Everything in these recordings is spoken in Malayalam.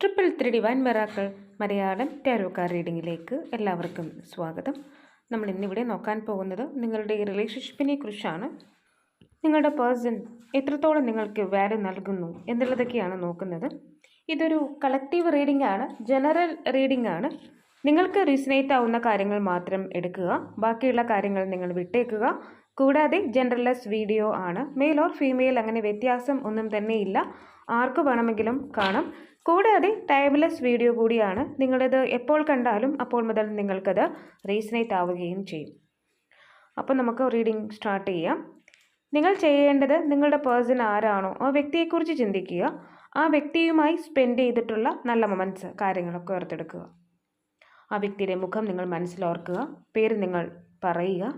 Triple three divine miracles Malayalam tarot card റീഡിങ്ങിലേക്ക് എല്ലാവർക്കും സ്വാഗതം. നമ്മൾ ഇന്നിവിടെ നോക്കാൻ പോകുന്നത് നിങ്ങളുടെ റിലേഷൻഷിപ്പിനെ കുറിച്ചാണ്. നിങ്ങളുടെ പേഴ്സൺ എത്രത്തോളം നിങ്ങൾക്ക് വാല്യൂ നൽകുന്നു എന്നുള്ളതൊക്കെയാണ് നോക്കുന്നത്. ഇതൊരു കളക്റ്റീവ് റീഡിംഗ് ആണ് ജനറൽ റീഡിംഗ് ആണ്. നിങ്ങൾക്ക് റീസണേറ്റ് ആവുന്ന കാര്യങ്ങൾ മാത്രം എടുക്കുക ബാക്കിയുള്ള കാര്യങ്ങൾ നിങ്ങൾ വിട്ടേക്കുക. കൂടാതെ ജെൻഡർലെസ് വീഡിയോ ആണ്. മെയിൽ ഓർ ഫീമെയിൽ അങ്ങനെ വ്യത്യാസം ഒന്നും തന്നെയില്ല ആർക്ക് വേണമെങ്കിലും കാണാം. കൂടാതെ ടൈംലെസ് വീഡിയോ കൂടിയാണ് നിങ്ങളിത് എപ്പോൾ കണ്ടാലും അപ്പോൾ മുതൽ നിങ്ങൾക്കത് റീസണേറ്റ് ആവുകയും ചെയ്യും. അപ്പോൾ നമുക്ക് റീഡിംഗ് സ്റ്റാർട്ട് ചെയ്യാം. നിങ്ങൾ ചെയ്യേണ്ടത് നിങ്ങളുടെ പേഴ്സൺ ആരാണോ ആ വ്യക്തിയെക്കുറിച്ച് ചിന്തിക്കുക. ആ വ്യക്തിയുമായി സ്പെൻഡ് ചെയ്തിട്ടുള്ള നല്ല മൊമെന്റ്സ് കാര്യങ്ങളൊക്കെ ഓർത്തെടുക്കുക. ആ വ്യക്തിയുടെ മുഖം നിങ്ങൾ മനസ്സിലോർക്കുക പേര് നിങ്ങൾ പറയുക.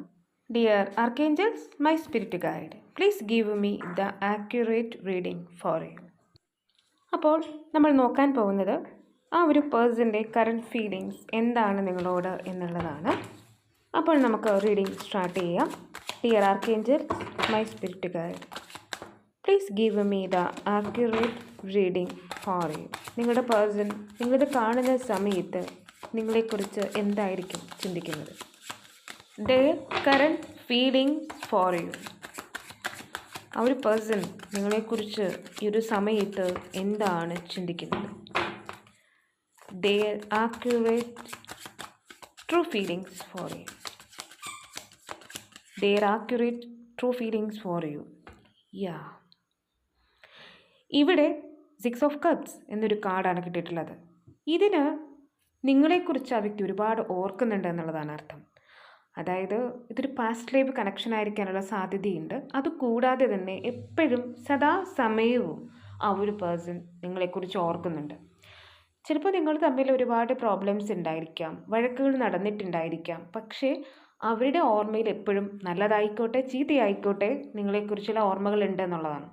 Dear archangels my spirit guide please give me the accurate reading for you അപ്പോൾ നമ്മൾ നോക്കാൻ പോകുന്നത് ആ ഒരു പേഴ്സന്റെ കറണ്ട് ഫീലിങ്സ് എന്താണ് നിങ്ങളോട് എന്നുള്ളതാണ്. അപ്പോൾ നമുക്ക് റീഡിംഗ് സ്റ്റാർട്ട് ചെയ്യാം. Dear archangel my spirit guide please give me the accurate reading for you നിങ്ങളുടെ പേഴ്സൺ നിങ്ങളിത് കാണുന്ന സമയത്ത് നിങ്ങളെക്കുറിച്ച് എന്തായിരിക്കും ചിന്തിക്കുന്നത്? The current feeling for you ആ ഒരു പേഴ്സൺ നിങ്ങളെക്കുറിച്ച് ഈ ഒരു സമയത്ത് എന്താണ് ചിന്തിക്കുന്നത്? The accurate true feelings for you the accurate true feelings for you yeah ഇവിടെ സിക്സ് ഓഫ് കപ്സ് എന്നൊരു കാർഡാണ് കിട്ടിയിട്ടുള്ളത്. ഇതിന് നിങ്ങളെക്കുറിച്ച് ആ വ്യക്തി ഒരുപാട് ഓർക്കുന്നുണ്ട് എന്നുള്ളതാണ് അർത്ഥം. അതായത് ഇതൊരു പാസ്റ്റ് ലൈഫ് കണക്ഷൻ ആയിരിക്കാനുള്ള സാധ്യതയുണ്ട്. അതുകൂടാതെ തന്നെ എപ്പോഴും സദാ സമയവും ആ ഒരു പേഴ്സൺ നിങ്ങളെക്കുറിച്ച് ഓർക്കുന്നുണ്ട്. ചിലപ്പോൾ നിങ്ങൾ തമ്മിൽ ഒരുപാട് പ്രോബ്ലംസ് ഉണ്ടായിരിക്കാം വഴക്കുകൾ നടന്നിട്ടുണ്ടായിരിക്കാം. പക്ഷേ അവരുടെ ഓർമ്മയിൽ എപ്പോഴും നല്ലതായിക്കോട്ടെ ചീത്തയായിക്കോട്ടെ നിങ്ങളെക്കുറിച്ചുള്ള ഓർമ്മകൾ ഉണ്ട് എന്നുള്ളതാണ്.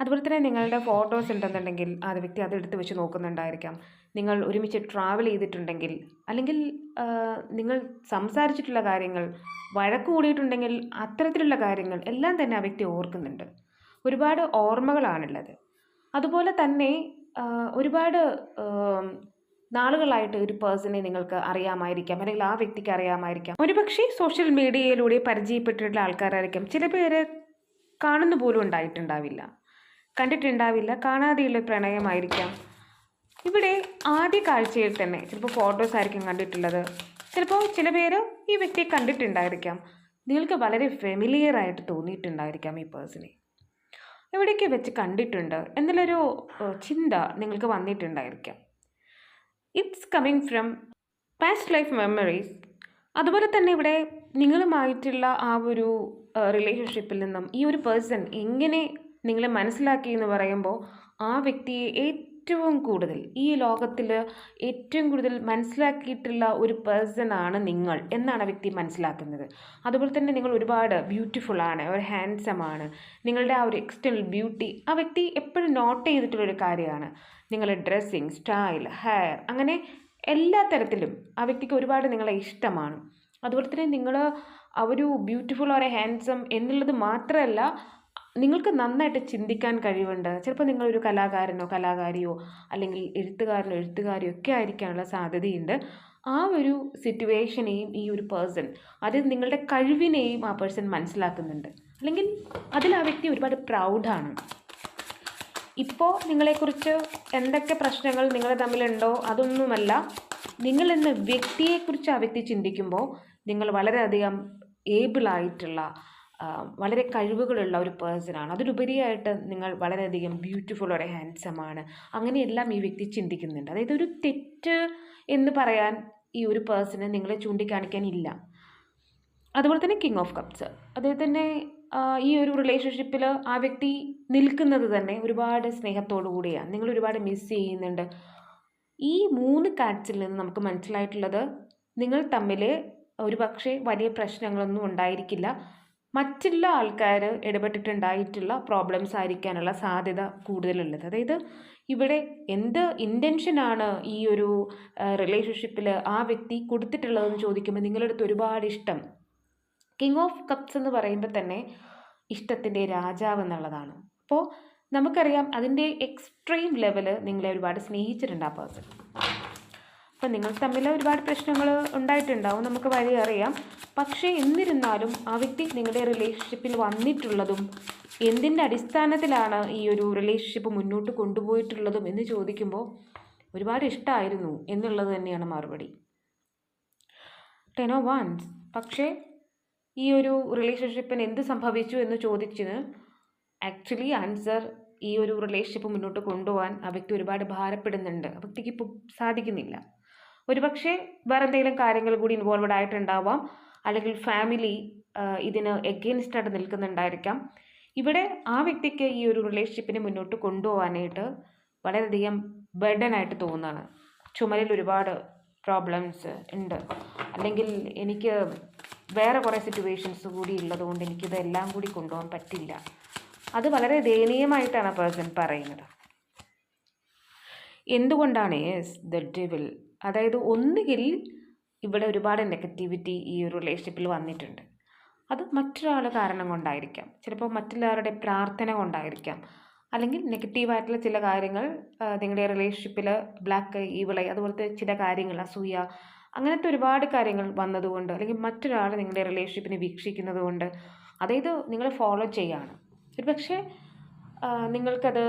അതുപോലെ തന്നെ നിങ്ങളുടെ ഫോട്ടോസ് ഉണ്ടെന്നുണ്ടെങ്കിൽ ആ വ്യക്തി അത് എടുത്ത് വെച്ച് നോക്കുന്നുണ്ടായിരിക്കാം. നിങ്ങൾ ഒരുമിച്ച് ട്രാവൽ ചെയ്തിട്ടുണ്ടെങ്കിൽ അല്ലെങ്കിൽ നിങ്ങൾ സംസാരിച്ചിട്ടുള്ള കാര്യങ്ങൾ വഴക്ക് കൂടിയിട്ടുണ്ടെങ്കിൽ അത്തരത്തിലുള്ള കാര്യങ്ങൾ എല്ലാം തന്നെ ആ വ്യക്തി ഓർക്കുന്നുണ്ട്. ഒരുപാട് ഓർമ്മകളാണുള്ളത്. അതുപോലെ തന്നെ ഒരുപാട് നാളുകളായിട്ട് ഒരു പേഴ്സണെ നിങ്ങൾക്ക് അറിയാമായിരിക്കാം അല്ലെങ്കിൽ ആ വ്യക്തിക്ക് അറിയാമായിരിക്കാം. ഒരുപക്ഷെ സോഷ്യൽ മീഡിയയിലൂടെ പരിചയപ്പെട്ടിട്ടുള്ള ആൾക്കാരായിരിക്കാം. ചില പേര് കാണുന്ന പോലും ഉണ്ടായിട്ടുണ്ടാവില്ല. കണ്ടിട്ടുണ്ടാവില്ല കാണാതെയുള്ള പ്രണയമായിരിക്കാം. ഇവിടെ ആദ്യ കാഴ്ചയിൽ തന്നെ ചിലപ്പോൾ ഫോട്ടോസ് ആയിരിക്കും കണ്ടിട്ടുള്ളത്. ചിലപ്പോൾ ചില പേര് ഈ വ്യക്തിയെ കണ്ടിട്ടുണ്ടായിരിക്കാം. നിങ്ങൾക്ക് വളരെ ഫെമിലിയർ ആയിട്ട് തോന്നിയിട്ടുണ്ടായിരിക്കാം ഈ പേഴ്സണെ എവിടേക്ക് വെച്ച് കണ്ടിട്ടുണ്ട് എന്നുള്ളൊരു ചിന്ത നിങ്ങൾക്ക് വന്നിട്ടുണ്ടായിരിക്കാം. It's coming from past life memories അതുപോലെ തന്നെ ഇവിടെ നിങ്ങളുമായിട്ടുള്ള ആ ഒരു റിലേഷൻഷിപ്പിൽ നിന്നും ഈ ഒരു പേഴ്സൺ എങ്ങനെ നിങ്ങളെ മനസ്സിലാക്കി എന്ന് പറയുമ്പോൾ ആ വ്യക്തിയെ ഏറ്റവും കൂടുതൽ ഈ ലോകത്തിൽ ഏറ്റവും കൂടുതൽ മനസ്സിലാക്കിയിട്ടുള്ള ഒരു പേഴ്സൺ ആണ് നിങ്ങൾ എന്നാണ് ആ വ്യക്തി മനസ്സിലാക്കുന്നത്. അതുപോലെ തന്നെ നിങ്ങൾ ഒരുപാട് ബ്യൂട്ടിഫുൾ ആണ് ഒരു ഹാൻസം ആണ്. നിങ്ങളുടെ ആ ഒരു എക്സ്റ്റേണൽ ബ്യൂട്ടി ആ വ്യക്തി എപ്പോഴും നോട്ട് ചെയ്തിട്ടുള്ളൊരു കാര്യമാണ്. നിങ്ങളുടെ ഡ്രസ്സിങ് സ്റ്റൈൽ ഹെയർ അങ്ങനെ എല്ലാ തരത്തിലും ആ വ്യക്തിക്ക് ഒരുപാട് നിങ്ങളെ ഇഷ്ടമാണ്. അതുപോലെ തന്നെ നിങ്ങൾ ഒരു ബ്യൂട്ടിഫുൾ ഓർ ഹാൻഡ്സം എന്നുള്ളത് മാത്രമല്ല നിങ്ങൾക്ക് നന്നായിട്ട് ചിന്തിക്കാൻ കഴിവുണ്ട്. ചിലപ്പോൾ നിങ്ങളൊരു കലാകാരനോ കലാകാരിയോ അല്ലെങ്കിൽ എഴുത്തുകാരനോ എഴുത്തുകാരിയോ ഒക്കെ ആയിരിക്കാനുള്ള സാധ്യതയുണ്ട്. ആ ഒരു സിറ്റുവേഷനെയും ഈ ഒരു പേഴ്സൺ അത് നിങ്ങളുടെ കഴിവിനെയും ആ പേഴ്സൺ മനസ്സിലാക്കുന്നുണ്ട്. അല്ലെങ്കിൽ അതിൽ ആ വ്യക്തി ഒരുപാട് പ്രൗഡാണ് ഇപ്പോൾ നിങ്ങളെക്കുറിച്ച് എന്തൊക്കെ പ്രശ്നങ്ങൾ നിങ്ങൾ തമ്മിലുണ്ടോ അതൊന്നുമല്ല. നിങ്ങൾ എന്ന വ്യക്തിയെക്കുറിച്ച് ആ വ്യക്തി ചിന്തിക്കുമ്പോൾ നിങ്ങൾ വളരെയധികം ഏബിളായിട്ടുള്ള വളരെ കഴിവുകളുള്ള ഒരു പേഴ്സണാണ് അതിലുപരിയായിട്ട് നിങ്ങൾ വളരെയധികം ബ്യൂട്ടിഫുൾ ഒരു ഹാൻഡ്സമാണ് അങ്ങനെയെല്ലാം ഈ വ്യക്തി ചിന്തിക്കുന്നുണ്ട്. അതായത് ഒരു തെറ്റ് എന്ന് പറയാൻ ഈ ഒരു പേഴ്സണ് നിങ്ങളെ ചൂണ്ടിക്കാണിക്കാനില്ല. അതുപോലെ തന്നെ കിങ് ഓഫ് കപ്സ് തന്നെ ഈ ഒരു റിലേഷൻഷിപ്പിൽ ആ വ്യക്തി നിൽക്കുന്നത് തന്നെ ഒരുപാട് സ്നേഹത്തോടു കൂടിയാണ്. നിങ്ങൾ ഒരുപാട് മിസ് ചെയ്യുന്നുണ്ട്. ഈ മൂന്ന് കാർഡ്സിൽ നിന്ന് നമുക്ക് മനസ്സിലായിട്ടുള്ളത് നിങ്ങൾ തമ്മിൽ ഒരു പക്ഷേ വലിയ പ്രശ്നങ്ങളൊന്നും ഉണ്ടായിരിക്കില്ല. മറ്റുള്ള ആൾക്കാർ ഇടപെട്ടിട്ടുണ്ടായിട്ടുള്ള പ്രോബ്ലംസ് ആയിരിക്കാനുള്ള സാധ്യത കൂടുതലുള്ളത്. അതായത് ഇവിടെ എന്ത് ഇന്റൻഷനാണ് ഈ ഒരു റിലേഷൻഷിപ്പിൽ ആ വ്യക്തി കൊടുത്തിട്ടുള്ളതെന്ന് ചോദിക്കുമ്പോൾ നിങ്ങളടുത്ത് ഒരുപാട് ഇഷ്ടം. കിങ് ഓഫ് കപ്സ് എന്ന് പറയുമ്പോൾ തന്നെ ഇഷ്ടത്തിന്റെ രാജാവ് എന്നുള്ളതാണ്. അപ്പോൾ നമുക്കറിയാം അതിന്റെ എക്സ്ട്രീം ലെവൽ നിങ്ങളെ ഒരുപാട് സ്നേഹിച്ചിട്ടുണ്ട് ആ പേഴ്സൺ അപ്പം നിങ്ങൾ തമ്മിൽ ഒരുപാട് പ്രശ്നങ്ങൾ ഉണ്ടായിട്ടുണ്ടാവും നമുക്ക് വഴി അറിയാം. പക്ഷേ എന്നിരുന്നാലും ആ വ്യക്തി നിങ്ങളുടെ റിലേഷൻഷിപ്പിൽ വന്നിട്ടുള്ളതും എന്തിന്റെ അടിസ്ഥാനത്തിലാണ് ഈ ഒരു റിലേഷൻഷിപ്പ് മുന്നോട്ട് കൊണ്ടുപോയിട്ടുള്ളതും എന്ന് ചോദിക്കുമ്പോൾ ഒരുപാട് ഇഷ്ടമായിരുന്നു എന്നുള്ളത് തന്നെയാണ് മറുപടി. ടെനോ വാൻസ് പക്ഷേ ഈ ഒരു റിലേഷൻഷിപ്പിന് എന്ത് സംഭവിച്ചു എന്ന് ചോദിച്ചത് ആക്ച്വലി ആൻസർ ഈ ഒരു റിലേഷൻഷിപ്പ് മുന്നോട്ട് കൊണ്ടുപോകാൻ ആ വ്യക്തി ഒരുപാട് ഭാരപ്പെടുന്നുണ്ട്. ആ വ്യക്തിക്ക് ഇപ്പോൾ സാധിക്കുന്നില്ല. ഒരുപക്ഷെ വേറെ എന്തെങ്കിലും കാര്യങ്ങൾ കൂടി ഇൻവോൾവഡ് ആയിട്ടുണ്ടാവാം. അല്ലെങ്കിൽ ഫാമിലി ഇതിന് എഗെയിൻസ്റ്റ് ആയിട്ട് നിൽക്കുന്നുണ്ടായിരിക്കാം. ഇവിടെ ആ വ്യക്തിക്ക് ഈ ഒരു റിലേഷൻഷിപ്പിനെ മുന്നോട്ട് കൊണ്ടുപോകാനായിട്ട് വളരെയധികം ബർഡനായിട്ട് തോന്നുന്നതാണ് ചുമലിൽ ഒരുപാട് പ്രോബ്ലംസ് ഉണ്ട്. അല്ലെങ്കിൽ എനിക്ക് വേറെ കുറേ സിറ്റുവേഷൻസ് കൂടി ഉള്ളതുകൊണ്ട് എനിക്കിതെല്ലാം കൂടി കൊണ്ടുപോകാൻ പറ്റില്ല. അത് വളരെ ദയനീയമായിട്ടാണ് ആ പേഴ്സൺ പറയുന്നത്. എന്തുകൊണ്ടാണ് യെസ് ദ ഡെവിൽ അതായത് ഒന്നുകിൽ ഇവിടെ ഒരുപാട് നെഗറ്റിവിറ്റി ഈ ഒരു റിലേഷൻഷിപ്പിൽ വന്നിട്ടുണ്ട്. അത് മറ്റൊരാൾ കാരണം കൊണ്ടായിരിക്കാം. ചിലപ്പോൾ മറ്റുള്ളവരുടെ പ്രാർത്ഥന കൊണ്ടായിരിക്കാം. അല്ലെങ്കിൽ നെഗറ്റീവായിട്ടുള്ള ചില കാര്യങ്ങൾ നിങ്ങളുടെ റിലേഷൻഷിപ്പിൽ ബ്ലാക്ക് ഈവിളൈ അതുപോലത്തെ ചില കാര്യങ്ങൾ അസൂയ അങ്ങനത്തെ ഒരുപാട് കാര്യങ്ങൾ വന്നതുകൊണ്ട് അല്ലെങ്കിൽ മറ്റൊരാൾ നിങ്ങളുടെ റിലേഷൻഷിപ്പിനെ വീക്ഷിക്കുന്നത് കൊണ്ട് അതായത് നിങ്ങൾ ഫോളോ ചെയ്യാണ്. ഒരു പക്ഷേ നിങ്ങൾക്കത്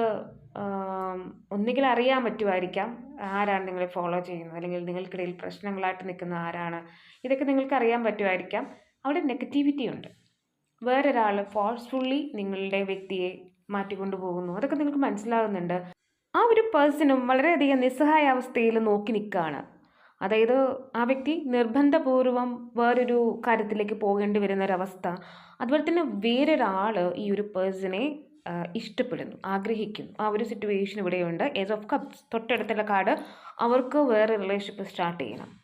ഒന്നുകിൽ അറിയാൻ പറ്റുമായിരിക്കാം ആരാണ് നിങ്ങളെ ഫോളോ ചെയ്യുന്നത്. അല്ലെങ്കിൽ നിങ്ങൾക്കിടയിൽ പ്രശ്നങ്ങളായിട്ട് നിൽക്കുന്ന ആരാണ്. ഇതൊക്കെ നിങ്ങൾക്ക് അറിയാൻ പറ്റുമായിരിക്കാം. അവിടെ നെഗറ്റിവിറ്റി ഉണ്ട്. വേറൊരാൾ ഫോഴ്സ്ഫുള്ളി നിങ്ങളുടെ വ്യക്തിയെ മാറ്റിക്കൊണ്ടു പോകുന്നു അതൊക്കെ നിങ്ങൾക്ക് മനസ്സിലാകുന്നുണ്ട്. ആ ഒരു പേഴ്സണും വളരെയധികം നിസ്സഹായ അവസ്ഥയിൽ നോക്കി നിൽക്കുകയാണ്. അതായത് ആ വ്യക്തി നിർബന്ധപൂർവം വേറൊരു കാര്യത്തിലേക്ക് പോകേണ്ടി വരുന്ന ഒരവസ്ഥ അതുപോലെ തന്നെ വേറൊരാൾ ഈ ഒരു പേഴ്സണെ ഇഷ്ടപ്പെടുന്നു ആഗ്രഹിക്കുന്നു. ആ ഒരു സിറ്റുവേഷൻ ഇവിടെയുണ്ട്. ഏസ് ഓഫ് കപ്സ് തൊട്ടടുത്തുള്ള കാർഡ്. അവർക്ക് വേറെ റിലേഷൻഷിപ്പ് സ്റ്റാർട്ട് ചെയ്യണം.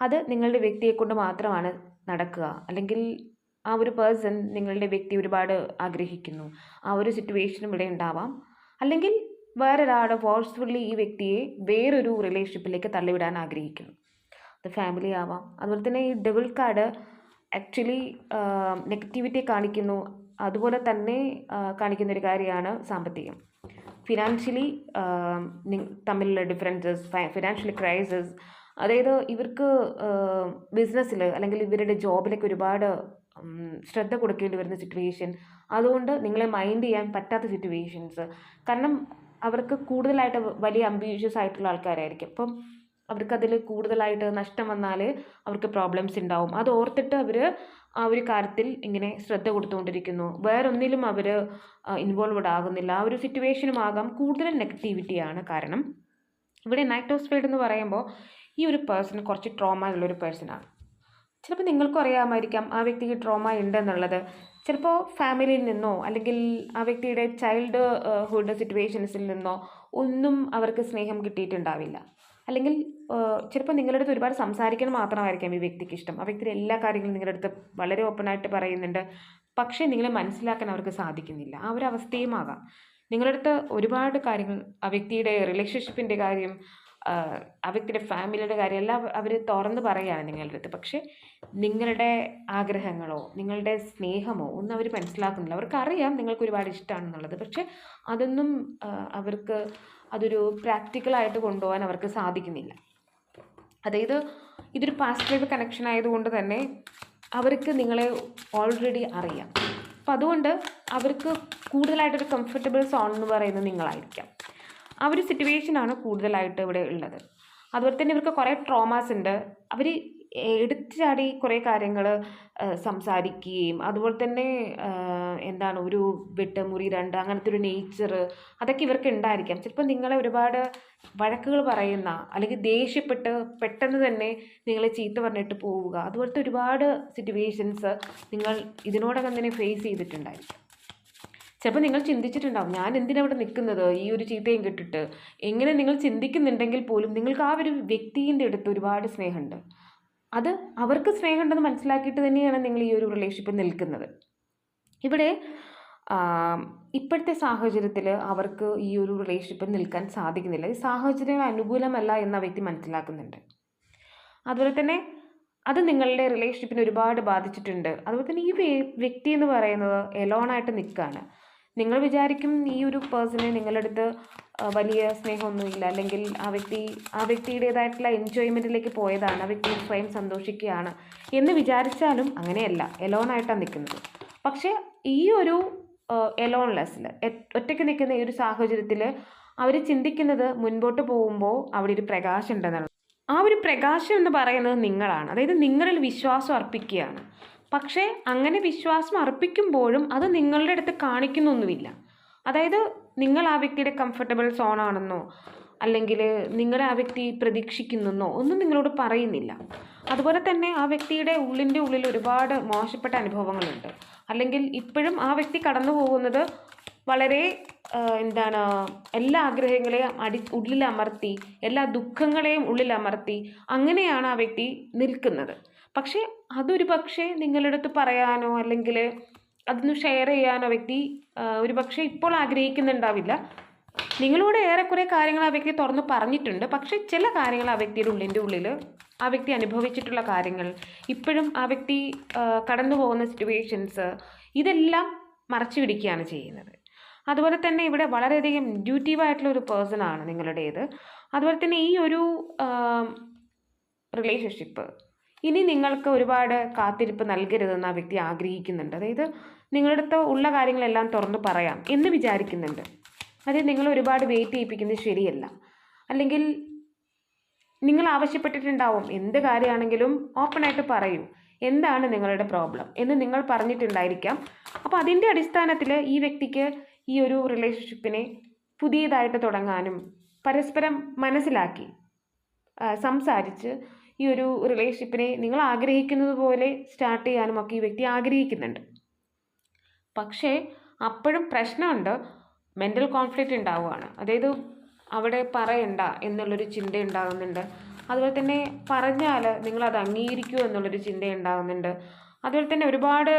അത് നിങ്ങളുടെ വ്യക്തിയെ കൊണ്ട് മാത്രമാണ് നടക്കുക. അല്ലെങ്കിൽ ആ ഒരു പേഴ്സൺ നിങ്ങളുടെ വ്യക്തി ഒരുപാട് ആഗ്രഹിക്കുന്നു. ആ ഒരു സിറ്റുവേഷനും ഇവിടെ ഉണ്ടാവാം. അല്ലെങ്കിൽ വേറൊരാളെ ഫോഴ്സ്ഫുള്ളി ഈ വ്യക്തിയെ വേറൊരു റിലേഷൻഷിപ്പിലേക്ക് തള്ളിവിടാൻ ആഗ്രഹിക്കുന്നു. അത് ഫാമിലി ആവാം. അതുപോലെ തന്നെ ഈ ഡബിൾ കാർഡ് ആക്ച്വലി നെഗറ്റിവിറ്റി കാണിക്കുന്നു. അതുപോലെ തന്നെ കാണിക്കുന്ന ഒരു കാര്യമാണ് സാമ്പത്തികം. ഫിനാൻഷ്യലി തമ്മിലുള്ള ഡിഫറൻസസ് ഫിനാൻഷ്യൽ ക്രൈസിസ് അതായത് ഇവർക്ക് ബിസിനസ്സിൽ അല്ലെങ്കിൽ ഇവരുടെ ജോബിലൊക്കെ ഒരുപാട് ശ്രദ്ധ കൊടുക്കേണ്ടി വരുന്ന സിറ്റുവേഷൻ അതുകൊണ്ട് നിങ്ങളെ മൈൻഡ് ചെയ്യാൻ പറ്റാത്ത സിറ്റുവേഷൻസ് കാരണം അവർക്ക് കൂടുതലായിട്ട് വലിയ അംബീഷ്യസ് ആയിട്ടുള്ള ആൾക്കാരായിരിക്കും. അപ്പം അവർക്കതിൽ കൂടുതലായിട്ട് നഷ്ടം വന്നാൽ അവർക്ക് പ്രോബ്ലംസ് ഉണ്ടാവും. അത് ഓർത്തിട്ട് അവർ ആ ഒരു കാര്യത്തിൽ ഇങ്ങനെ ശ്രദ്ധ കൊടുത്തുകൊണ്ടിരിക്കുന്നു. വേറൊന്നിലും അവർ ഇൻവോൾവ്ഡ് ആകുന്നില്ല. ആ ഒരു സിറ്റുവേഷനും ആകാം. കൂടുതൽ നെഗറ്റിവിറ്റിയാണ് കാരണം ഇവിടെ നൈറ്റ് ഓഫ് സ്പീഡ് എന്ന് പറയുമ്പോൾ ഈ ഒരു പേഴ്സൺ കുറച്ച് ട്രോമ ഉള്ളൊരു പേഴ്സണാണ് ചിലപ്പോൾ നിങ്ങൾക്കും അറിയാമായിരിക്കാം ആ വ്യക്തിക്ക് ട്രോമ ഉണ്ടെന്നുള്ളത്. ചിലപ്പോൾ ഫാമിലിയിൽ നിന്നോ അല്ലെങ്കിൽ ആ വ്യക്തിയുടെ ചൈൽഡ് ഹുഡ് സിറ്റുവേഷൻസിൽ നിന്നോ ഒന്നും അവർക്ക് സ്നേഹം കിട്ടിയിട്ടുണ്ടാവില്ല. അല്ലെങ്കിൽ ചിലപ്പോൾ നിങ്ങളുടെ അടുത്ത് ഒരുപാട് സംസാരിക്കണം മാത്രമായിരിക്കാം ഈ വ്യക്തിക്ക് ഇഷ്ടം. ആ വ്യക്തിയുടെ എല്ലാ കാര്യങ്ങളും നിങ്ങളുടെ അടുത്ത് വളരെ ഓപ്പണായിട്ട് പറയുന്നുണ്ട്. പക്ഷേ നിങ്ങളെ മനസ്സിലാക്കാൻ അവർക്ക് സാധിക്കുന്നില്ല. ആ ഒരു അവസ്ഥയും ആകാം നിങ്ങളുടെ അടുത്ത് ഒരുപാട് കാര്യങ്ങൾ ആ വ്യക്തിയുടെ റിലേഷൻഷിപ്പിന്റെ കാര്യം ആ, ഫാമിലിയുടെ കാര്യമെല്ലാം അവർ തുറന്ന് പറയുകയാണ് നിങ്ങളുടെ അടുത്ത്. പക്ഷേ നിങ്ങളുടെ ആഗ്രഹങ്ങളോ നിങ്ങളുടെ സ്നേഹമോ ഒന്നും അവർ മനസ്സിലാക്കുന്നില്ല. അവർക്കറിയാം നിങ്ങൾക്ക് ഒരുപാട് ഇഷ്ടമാണെന്നുള്ളത് പക്ഷേ അതൊന്നും അവർക്ക് അതൊരു പ്രാക്ടിക്കലായിട്ട് കൊണ്ടുപോകാൻ അവർക്ക് സാധിക്കുന്നില്ല. അതായത് ഇതൊരു പാസിറ്റീവ് കണക്ഷൻ ആയതുകൊണ്ട് തന്നെ അവർക്ക് നിങ്ങളെ ഓൾറെഡി അറിയാം. അപ്പം അതുകൊണ്ട് അവർക്ക് കൂടുതലായിട്ടൊരു കംഫർട്ടബിൾ സോൺ എന്ന് പറയുന്നത് നിങ്ങളായിരിക്കാം. ആ ഒരു സിറ്റുവേഷനാണ് കൂടുതലായിട്ട് ഇവിടെ ഉള്ളത്. അതുപോലെ തന്നെ ഇവർക്ക് കുറേ ട്രോമാസ് ഉണ്ട്. അവർ എടുത്തു ചാടി കുറേ കാര്യങ്ങൾ സംസാരിക്കുകയും അതുപോലെ തന്നെ എന്താണ് ഒരു വെട്ട് മുറി രണ്ട് അങ്ങനത്തെ ഒരു നേച്ചർ അതൊക്കെ ഇവർക്ക് ഉണ്ടായിരിക്കാം. ചിലപ്പോൾ നിങ്ങളെ ഒരുപാട് വഴക്കുകൾ പറയുന്ന അല്ലെങ്കിൽ ദേഷ്യപ്പെട്ട് പെട്ടെന്ന് തന്നെ നിങ്ങളെ ചീത്ത പറഞ്ഞിട്ട് പോവുക. അതുപോലത്തെ ഒരുപാട് സിറ്റുവേഷൻസ് നിങ്ങൾ ഇതിനോടകം തന്നെ ഫേസ് ചെയ്തിട്ടുണ്ടായിരിക്കും. ചിലപ്പോൾ നിങ്ങൾ ചിന്തിച്ചിട്ടുണ്ടാവും ഞാൻ എന്തിനാ അവിടെ നിൽക്കുന്നത് ഈ ഒരു ചീത്തയും കിട്ടിട്ട്. എങ്ങനെ നിങ്ങൾ ചിന്തിക്കുന്നുണ്ടെങ്കിൽ പോലും നിങ്ങൾക്ക് ആ ഒരു വ്യക്തിന്റെ അടുത്ത് ഒരുപാട് സ്നേഹമുണ്ട്. അത് അവർക്ക് സ്നേഹമുണ്ടെന്ന് മനസ്സിലാക്കിയിട്ട് തന്നെയാണ് നിങ്ങൾ ഈ ഒരു റിലേഷൻഷിപ്പ് നിൽക്കുന്നത്. ഇവിടെ ഇപ്പോഴത്തെ സാഹചര്യത്തിൽ അവർക്ക് ഈ ഒരു റിലേഷൻഷിപ്പ് നിൽക്കാൻ സാധിക്കുന്നില്ല. ഈ സാഹചര്യം അനുകൂലമല്ല എന്ന വ്യക്തി മനസ്സിലാക്കുന്നുണ്ട്. അതുപോലെ തന്നെ അത് നിങ്ങളുടെ റിലേഷൻഷിപ്പിനെ ഒരുപാട് ബാധിച്ചിട്ടുണ്ട്. അതുപോലെ തന്നെ ഈ വ്യക്തി എന്ന് പറയുന്നത് എലോണായിട്ട് നിൽക്കുകയാണ്. നിങ്ങൾ വിചാരിക്കും ഈ ഒരു പേഴ്സണെ നിങ്ങളുടെ അടുത്ത് വലിയ സ്നേഹമൊന്നുമില്ല. അല്ലെങ്കിൽ ആ വ്യക്തി ആ വ്യക്തിയുടേതായിട്ടുള്ള എൻജോയ്മെന്റിലേക്ക് പോയതാണ് ആ വ്യക്തി സ്വയം സന്തോഷിക്കുകയാണ് എന്ന് വിചാരിച്ചാലും അങ്ങനെയല്ല. എലോണായിട്ടാണ് നിൽക്കുന്നത്. പക്ഷേ ഈ ഒരു എലോൺലെസ്സിൽ ഒറ്റയ്ക്ക് നിൽക്കുന്ന ഈ ഒരു സാഹചര്യത്തിൽ അവർ ചിന്തിക്കുന്നത് മുൻപോട്ട് പോകുമ്പോൾ അവിടെ ഒരു പ്രകാശം ഉണ്ടെന്നാണ് ആ ഒരു പ്രകാശം എന്ന് പറയുന്നത് നിങ്ങളാണ്. അതായത് നിങ്ങളിൽ വിശ്വാസം അർപ്പിക്കുകയാണ്. പക്ഷേ അങ്ങനെ വിശ്വാസം അർപ്പിക്കുമ്പോഴും അത് നിങ്ങളുടെ അടുത്ത് കാണിക്കുന്നൊന്നുമില്ല. അതായത് നിങ്ങൾ ആ വ്യക്തിയുടെ കംഫർട്ടബിൾ സോണാണെന്നോ അല്ലെങ്കിൽ നിങ്ങളെ ആ വ്യക്തി പ്രതീക്ഷിക്കുന്നെന്നോ ഒന്നും നിങ്ങളോട് പറയുന്നില്ല. അതുപോലെ തന്നെ ആ വ്യക്തിയുടെ ഉള്ളിന്റെ ഉള്ളിൽ ഒരുപാട് മോശപ്പെട്ട അനുഭവങ്ങളുണ്ട്. അല്ലെങ്കിൽ ഇപ്പോഴും ആ വ്യക്തി കടന്നു പോകുന്നത് വളരെ എന്താണ് എല്ലാ ആഗ്രഹങ്ങളെയും അടി ഉള്ളിലമർത്തി എല്ലാ ദുഃഖങ്ങളെയും ഉള്ളിലമർത്തി അങ്ങനെയാണ് ആ വ്യക്തി നിൽക്കുന്നത്. പക്ഷേ അതൊരു പക്ഷേ നിങ്ങളുടെ അടുത്ത് പറയാനോ അല്ലെങ്കിൽ അതൊന്ന് ഷെയർ ചെയ്യാനോ വ്യക്തി ഒരു പക്ഷേ ഇപ്പോൾ ആഗ്രഹിക്കുന്നുണ്ടാവില്ല. നിങ്ങളോട് ഏറെക്കുറെ കാര്യങ്ങൾ ആ വ്യക്തി തുറന്ന് പറഞ്ഞിട്ടുണ്ട്. പക്ഷേ ചില കാര്യങ്ങൾ ആ വ്യക്തിയുടെ ഉള്ളിന്റെ ഉള്ളിൽ ആ വ്യക്തി അനുഭവിച്ചിട്ടുള്ള കാര്യങ്ങൾ ഇപ്പോഴും ആ വ്യക്തി കടന്നു പോകുന്ന സിറ്റുവേഷൻസ് ഇതെല്ലാം മറച്ചു പിടിക്കുകയാണ് ചെയ്യുന്നത്. അതുപോലെ തന്നെ ഇവിടെ വളരെയധികം ഡ്യൂട്ടീവായിട്ടുള്ള ഒരു പേഴ്സൺ ആണ് നിങ്ങളുടേത്. അതുപോലെ തന്നെ ഈ ഒരു റിലേഷൻഷിപ്പ് ഇനി നിങ്ങൾക്ക് ഒരുപാട് കാത്തിരിപ്പ് നൽകരുതെന്ന് ആ വ്യക്തി ആഗ്രഹിക്കുന്നുണ്ട്. അതായത് നിങ്ങളുടെ അടുത്ത് ഉള്ള കാര്യങ്ങളെല്ലാം തുറന്നു പറയാം എന്ന് വിചാരിക്കുന്നുണ്ട്. അതായത് നിങ്ങൾ ഒരുപാട് വെയിറ്റ് ചെയ്യിപ്പിക്കുന്നത് ശരിയല്ല. അല്ലെങ്കിൽ നിങ്ങൾ ആവശ്യപ്പെട്ടിട്ടുണ്ടാവും എന്ത് കാര്യമാണെങ്കിലും ഓപ്പണായിട്ട് പറയൂ. എന്താണ് നിങ്ങളുടെ പ്രോബ്ലം എന്ന് നിങ്ങൾ പറഞ്ഞിട്ടുണ്ടായിരിക്കാം. അപ്പോൾ അതിന്റെ അടിസ്ഥാനത്തിൽ ഈ വ്യക്തിക്ക് ഈ ഒരു റിലേഷൻഷിപ്പിനെ പുതിയതായിട്ട് തുടങ്ങാനും പരസ്പരം മനസ്സിലാക്കി സംസാരിച്ച് ഈ ഒരു റിലേഷൻഷിപ്പിനെ നിങ്ങൾ ആഗ്രഹിക്കുന്നത് പോലെ സ്റ്റാർട്ട് ചെയ്യാനും ഒക്കെ ഈ വ്യക്തി ആഗ്രഹിക്കുന്നുണ്ട്. പക്ഷേ അപ്പോഴും പ്രശ്നമുണ്ട്. മെന്റൽ കോൺഫ്ലിക്റ്റ് ഉണ്ടാവുകയാണ്. അതായത് അവിടെ പറയണ്ട എന്നുള്ളൊരു ചിന്ത ഉണ്ടാകുന്നുണ്ട് അതുപോലെ തന്നെ പറഞ്ഞാൽ നിങ്ങളത് അംഗീകരിക്കുമോ എന്നുള്ളൊരു ചിന്ത ഉണ്ടാകുന്നുണ്ട് അതുപോലെ തന്നെ ഒരുപാട്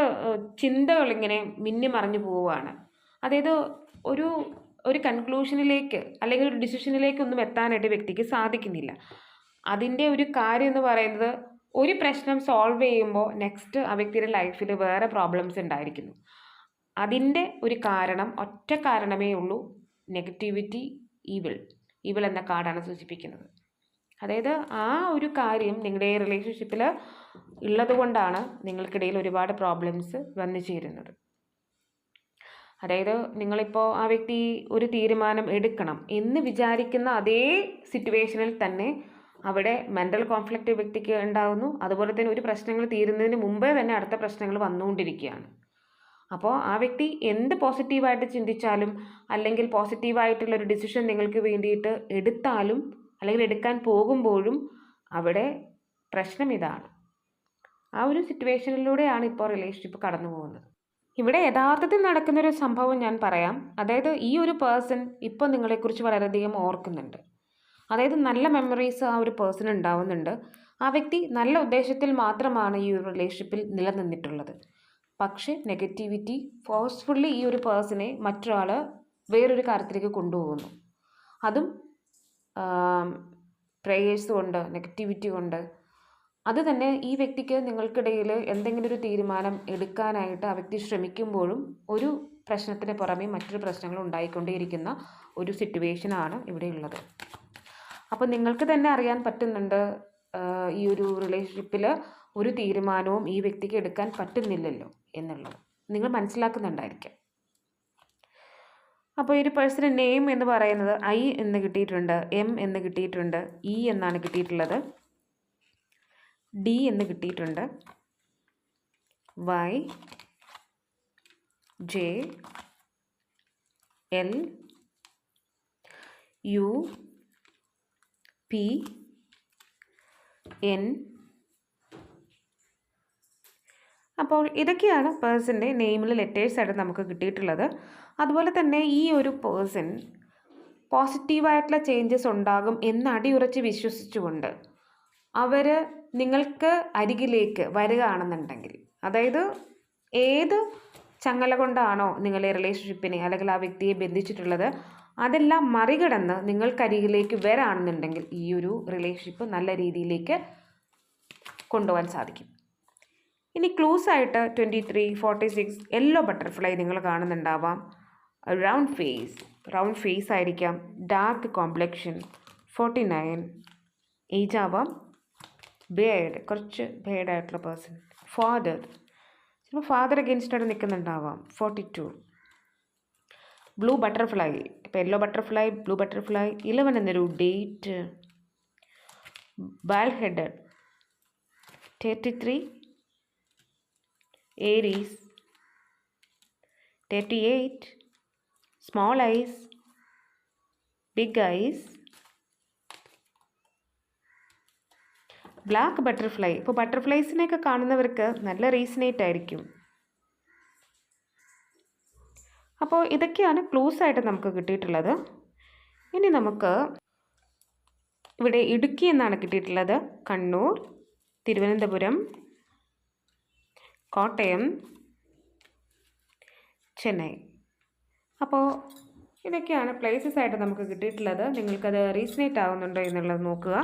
ചിന്തകൾ ഇങ്ങനെ മിന്നി മറിഞ്ഞു പോവുകയാണ്. അതായത് ഒരു ഒരു കൺക്ലൂഷനിലേക്ക് അല്ലെങ്കിൽ ഒരു ഡിസിഷനിലേക്ക് ഒന്നും എത്താനായിട്ട് വ്യക്തിക്ക് സാധിക്കുന്നില്ല. അതിന്റെ ഒരു കാര്യം എന്ന് പറയുന്നത് ഒരു പ്രശ്നം സോൾവ് ചെയ്യുമ്പോൾ നെക്സ്റ്റ് ആ വ്യക്തിയുടെ ലൈഫിൽ വേറെ പ്രോബ്ലംസ് ഉണ്ടായിരിക്കുന്നു. അതിന്റെ ഒരു കാരണം ഒറ്റ കാരണമേ ഉള്ളൂ നെഗറ്റിവിറ്റി ഈവിൾ ഈവിൾ എന്ന കാർഡാണ് സൂചിപ്പിക്കുന്നത്. അതായത് ആ ഒരു കാര്യം നിങ്ങളുടെ റിലേഷൻഷിപ്പിൽ ഉള്ളതുകൊണ്ടാണ് നിങ്ങൾക്കിടയിൽ ഒരുപാട് പ്രോബ്ലംസ് വന്നു ചേരുന്നത്. അതായത് നിങ്ങളിപ്പോൾ ആ വ്യക്തി ഒരു തീരുമാനം എടുക്കണം എന്ന് വിചാരിക്കുന്ന അതേ സിറ്റുവേഷനിൽ തന്നെ അവിടെ മെന്റൽ കോൺഫ്ലിക്റ്റ് വ്യക്തിക്ക് ഉണ്ടാകുന്നു അതുപോലെ തന്നെ ഒരു പ്രശ്നങ്ങൾ തീരുന്നതിന് മുമ്പേ തന്നെ അടുത്ത പ്രശ്നങ്ങൾ വന്നുകൊണ്ടിരിക്കുകയാണ്. അപ്പോൾ ആ വ്യക്തി എന്ത് പോസിറ്റീവായിട്ട് ചിന്തിച്ചാലും അല്ലെങ്കിൽ പോസിറ്റീവായിട്ടുള്ള ഒരു ഡിസിഷൻ നിങ്ങൾക്ക് വേണ്ടിയിട്ട് എടുത്താലും അല്ലെങ്കിൽ എടുക്കാൻ പോകുമ്പോഴും അവിടെ പ്രശ്നം ഇതാണ്. ആ ഒരു സിറ്റുവേഷനിലൂടെയാണ് ഇപ്പോൾ റിലേഷൻഷിപ്പ് കടന്നു പോകുന്നത്. ഇവിടെ യഥാർത്ഥത്തിൽ നടക്കുന്നൊരു സംഭവം ഞാൻ പറയാം. അതായത് ഈ ഒരു പേഴ്സൺ ഇപ്പോൾ നിങ്ങളെക്കുറിച്ച് വളരെയധികം ഓർക്കുന്നുണ്ട്. അതായത് നല്ല മെമ്മറീസ് ആ ഒരു പേഴ്സൺ ഉണ്ടാവുന്നുണ്ട്. ആ വ്യക്തി നല്ല ഉദ്ദേശത്തിൽ മാത്രമാണ് ഈ ഒരു റിലേഷൻഷിപ്പിൽ നിലനിന്നിട്ടുള്ളത്. പക്ഷേ നെഗറ്റിവിറ്റി ഫോഴ്സ്ഫുള്ളി ഈ ഒരു പേഴ്സണെ മറ്റൊരാൾ വേറൊരു കാര്യത്തിലേക്ക് കൊണ്ടുപോകുന്നു. അതും പ്രേയേഴ്സ് കൊണ്ട് നെഗറ്റിവിറ്റി കൊണ്ട്. അത് തന്നെ ഈ വ്യക്തിക്ക് നിങ്ങൾക്കിടയിൽ എന്തെങ്കിലും ഒരു തീരുമാനം എടുക്കാനായിട്ട് ആ വ്യക്തി ശ്രമിക്കുമ്പോഴും ഒരു പ്രശ്നത്തിന് പുറമേ മറ്റൊരു പ്രശ്നങ്ങൾ ഉണ്ടായിക്കൊണ്ടേയിരിക്കുന്ന ഒരു സിറ്റുവേഷനാണ് ഇവിടെ ഉള്ളത് അപ്പോൾ നിങ്ങൾക്ക് തന്നെ അറിയാൻ പറ്റുന്നുണ്ട് ഈ ഒരു റിലേഷൻഷിപ്പിൽ ഒരു തീരുമാനവും ഈ വ്യക്തിക്ക് എടുക്കാൻ പറ്റുന്നില്ലല്ലോ എന്നുള്ളത്. നിങ്ങൾ മനസ്സിലാക്കുന്നുണ്ടായിരിക്കാം. അപ്പോൾ ഒരു പേഴ്സണൽ നെയിം എന്ന് പറയുന്നത് ഐ എന്ന് കിട്ടിയിട്ടുണ്ട് എം എന്ന് കിട്ടിയിട്ടുണ്ട് ഇ എന്നാണ് കിട്ടിയിട്ടുള്ളത് ഡി എന്ന് കിട്ടിയിട്ടുണ്ട് Y J L U P N. അപ്പോൾ ഇതൊക്കെയാണ് പേഴ്സന്റെ നെയിമിൽ ലെറ്റേഴ്സായിട്ട് നമുക്ക് കിട്ടിയിട്ടുള്ളത്. അതുപോലെ തന്നെ ഈ ഒരു പേഴ്സൺ പോസിറ്റീവായിട്ടുള്ള ചേഞ്ചസ് ഉണ്ടാകും എന്ന് അടിയുറച്ച് വിശ്വസിച്ചുകൊണ്ട് അവർ നിങ്ങൾക്ക് അരികിലേക്ക് വരികയാണെന്നുണ്ടെങ്കിൽ അതായത് ഏത് ചങ്ങല കൊണ്ടാണോ നിങ്ങളെ റിലേഷൻഷിപ്പിനെ അല്ലെങ്കിൽ ആ വ്യക്തിയെ ബന്ധിച്ചിട്ടുള്ളത് അതെല്ലാം മറികടന്ന് നിങ്ങൾക്കരികിലേക്ക് വരാണെന്നുണ്ടെങ്കിൽ ഈ ഒരു റിലേഷൻഷിപ്പ് നല്ല രീതിയിലേക്ക് കൊണ്ടുപോകാൻ സാധിക്കും. ഇനി ക്ലൂസ് ആയിട്ട് twenty three forty six yellow butterfly നിങ്ങൾ കാണുന്നുണ്ടാവാം. റൗണ്ട് ഫേസ് റൗണ്ട് ഫേസ് ആയിരിക്കാം. Dark complexion forty nine age ആവാം. ബേഡ് കുറച്ച് ബേഡ് ആയിട്ടുള്ള പേഴ്സൺ ഫാദർ ചിലപ്പോൾ ഫാദർ അഗെയിൻസ്റ്റായിട്ട് നിൽക്കുന്നുണ്ടാവാം. Forty two blue butterfly yellow butterfly blue butterfly eleven എന്നൊരു date. Bald headed thirty three Aries thirty eight small eyes big eyes black butterfly. ഇപ്പോൾ ബട്ടർഫ്ലൈസിനെയൊക്കെ കാണുന്നവർക്ക് നല്ല റീസണേറ്റ് ആയിരിക്കും. അപ്പോൾ ഇതൊക്കെയാണ് ക്ലൂസ് ആയിട്ട് നമുക്ക് കിട്ടിയിട്ടുള്ളത്. ഇനി നമുക്ക് ഇവിടെ ഇടുക്കി എന്നാണ് കിട്ടിയിട്ടുള്ളത്. കണ്ണൂർ തിരുവനന്തപുരം കോട്ടയം ചെന്നൈ. അപ്പോൾ ഇതൊക്കെയാണ് പ്ലേസസ് ആയിട്ട് നമുക്ക് കിട്ടിയിട്ടുള്ളത്. നിങ്ങൾക്കത് റീസണേറ്റ് ആവുന്നുണ്ടോ എന്നുള്ളത് നോക്കുക.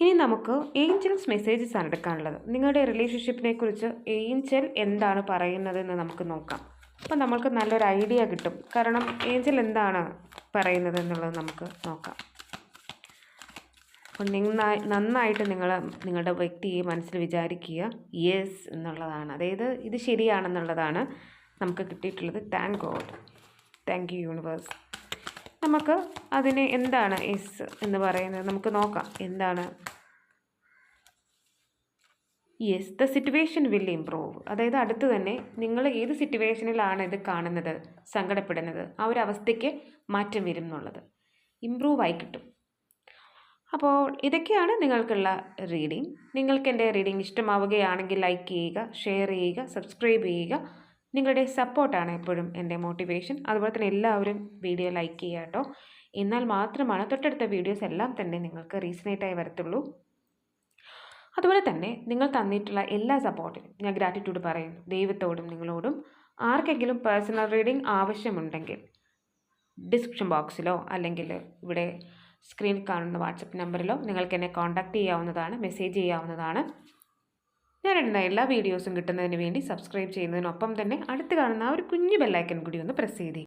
ഇനി നമുക്ക് ഏഞ്ചൽസ് മെസ്സേജസ് ആണ് എടുക്കാനുള്ളത്. നിങ്ങളുടെ റിലേഷൻഷിപ്പിനെ കുറിച്ച് ഏഞ്ചൽ എന്താണ് പറയുന്നതെന്ന് നമുക്ക് നോക്കാം. അപ്പം നമ്മൾക്ക് നല്ലൊരു ഐഡിയ കിട്ടും. കാരണം ഏഞ്ചൽ എന്താണ് പറയുന്നത് എന്നുള്ളത് നമുക്ക് നോക്കാം. അപ്പം നന്നായി നന്നായിട്ട് നിങ്ങൾ നിങ്ങളുടെ വ്യക്തിയെ മനസ്സിൽ വിചാരിക്കുക. യെസ് എന്നുള്ളതാണ്. അതായത് ഇത് ശരിയാണെന്നുള്ളതാണ് നമുക്ക് കിട്ടിയിട്ടുള്ളത്. Thank God thank you universe നമുക്ക് അതിന് എന്താണ് എസ് എന്ന് പറയുന്നത് നമുക്ക് നോക്കാം. എന്താണ് yes the situation will improve അതായത് അടുത്ത് തന്നെ നിങ്ങൾ ഏത് സിറ്റുവേഷനിലാണ് ഇത് കാണുന്നത് സങ്കടപ്പെടുന്നത് ആ ഒരു അവസ്ഥയ്ക്ക് മാറ്റം വരും എന്നുള്ളത്. ഇമ്പ്രൂവ് ആയി കിട്ടും. അപ്പോൾ ഇതൊക്കെയാണ് നിങ്ങൾക്കുള്ള റീഡിംഗ് നിങ്ങൾക്ക് എന്റെ റീഡിംഗ് ഇഷ്ടമാവുകയാണെങ്കിൽ ലൈക്ക് ചെയ്യുക ഷെയർ ചെയ്യുക സബ്സ്ക്രൈബ് ചെയ്യുക. നിങ്ങളുടെ സപ്പോർട്ടാണ് എപ്പോഴും എന്റെ മോട്ടിവേഷൻ അതുപോലെ തന്നെ എല്ലാവരും വീഡിയോ ലൈക്ക് ചെയ്യുക കേട്ടോ. എന്നാൽ മാത്രമാണ് തൊട്ടടുത്ത വീഡിയോസ് എല്ലാം തന്നെ നിങ്ങൾക്ക് റീസണേറ്റായി വരത്തുള്ളൂ. അതുപോലെ തന്നെ നിങ്ങൾ തന്നിട്ടുള്ള എല്ലാ സപ്പോർട്ടിനും ഞാൻ ഗ്രാറ്റിറ്റ്യൂഡ് പറയുന്നു. ദൈവത്തോടും നിങ്ങളോടും. ആർക്കെങ്കിലും പേഴ്സണൽ റീഡിംഗ് ആവശ്യമുണ്ടെങ്കിൽ ഡിസ്ക്രിപ്ഷൻ ബോക്സിലോ അല്ലെങ്കിൽ ഇവിടെ സ്ക്രീൻ കാണുന്ന വാട്സപ്പ് നമ്പറിലോ നിങ്ങൾക്ക് എന്നെ കോൺടാക്റ്റ് ചെയ്യാവുന്നതാണ് മെസ്സേജ് ചെയ്യാവുന്നതാണ്. ഞാൻ ഇടുന്ന എല്ലാ വീഡിയോസും കിട്ടുന്നതിന് വേണ്ടി സബ്സ്ക്രൈബ് ചെയ്യുന്നതിനൊപ്പം തന്നെ അടുത്ത് കാണുന്ന ആ ഒരു കുഞ്ഞു ബെല്ലൈക്കൻ കൂടി ഒന്ന് പ്രസ് ചെയ്തേ.